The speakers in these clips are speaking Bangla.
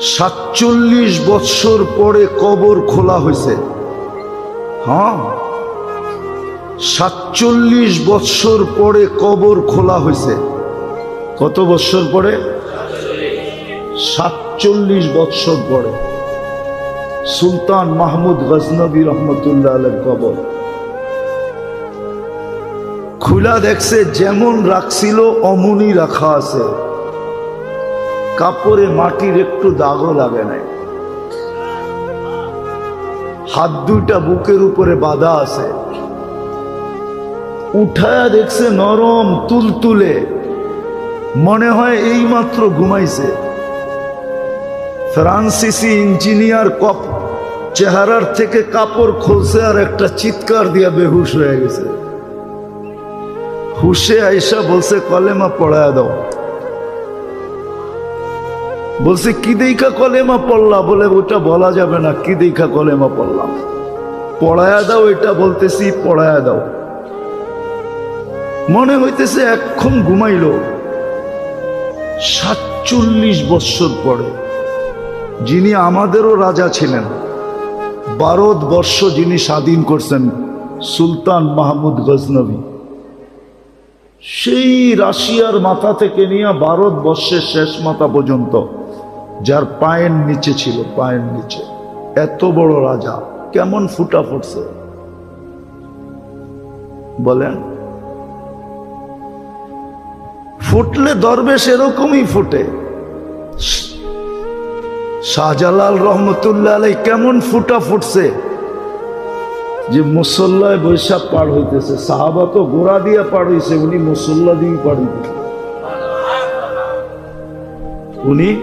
সাতচল্লিশ বৎসর পরে কবর খোলা হয়েছে। হ্যাঁ? সাতচল্লিশ বৎসর পরে কবর খোলা হয়েছে। কত বৎসর পরে? সাতচল্লিশ বৎসর পরে। সুলতান মাহমুদ গজনবী রহমতুল্লাহ আলের কবর। খুলা দেখছে, যেমন রাখছিল, অমনই রাখা আছে। কাপড়ে মাটির একটু দাগও লাগে নাই। হাত দুইটা বুকের উপরে বাঁধা আছে। উঠায়া দেখছে নরম, তুলতুলে। মনে হয় এই মাত্র ঘুমাইছে। ফ্রান্সিসি ইঞ্জিনিয়ার কপ চেহারার থেকে কাপড় খুলছে আর একটা চিৎকার দিয়া বেহুশ হয়ে গেছে। হুশে আইসা বলছে, কলেমা পড়ায় দাও। বলছে, কি দেখা কলেমা পড়লা? বলে, ওটা বলা যাবে না, কি দেখা কলেমা পড়লাম পড়ায়া দাও, এটা বলতেছি, পড়ায়া দাও। মনে হইতেছে এখন ঘুমাইল। সাতচল্লিশ বৎসর পরে যিনি আমাদেরও রাজা ছিলেন ভারতবর্ষ যিনি স্বাধীন করছেন, সুলতান মাহমুদ গজনবী। সেই রাশিয়ার মাথা থেকে নিয়ে ভারতবর্ষের শেষ মাথা পর্যন্ত যার পায়ের নিচে ছিল, পায়ের নিচে। এত বড় রাজা, কেমন ফুটা ফুটছে। বলেন, ফুটলে দরবেশ এরকমই ফুটে। শাহজালাল রহমতুল্লাহ আলাই কেমন ফুটা ফুটছে। যে মুসল্লায় বৈশাখ পার হইতেছে, সাহাবা তো গোড়া দিয়ে পার হইছে, উনি মুসল্লা দিয়ে পার হইতেছে। উনি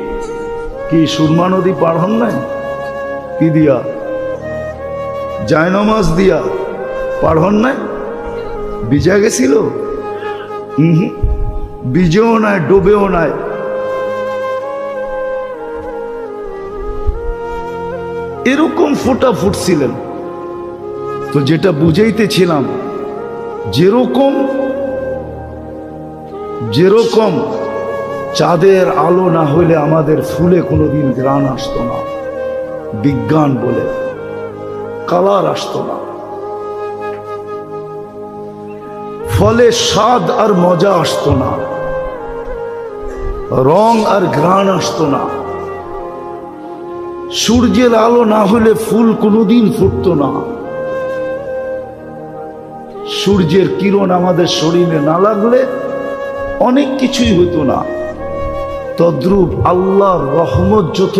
কি সুরমা নদী পার হন নাই? কি দিয়া? জায়নমাজ দিয়া পার হন নাই? বিজা গেছিল? বিজেও নাই, ডোবেও নাই। এরকম ফোটা ফুটছিলেন। তো যেটা বুঝাইতেছিলাম, যেরকম যেরকম চাঁদের আলো না হইলে আমাদের ফুলে কোনোদিন গ্রাণ আসতো না। বিজ্ঞান বলে, কালার আসতো না। ফলে স্বাদ আর মজা আসতো না। রং আর ঘ্রাণ আসতো না। সূর্যের আলো না হলে ফুল কোনোদিন ফুটতো না। সূর্যের কিরণ আমাদের শরীরে না লাগলে অনেক কিছুই হতো না। তদ্রূপ আল্লাহর রহমত যত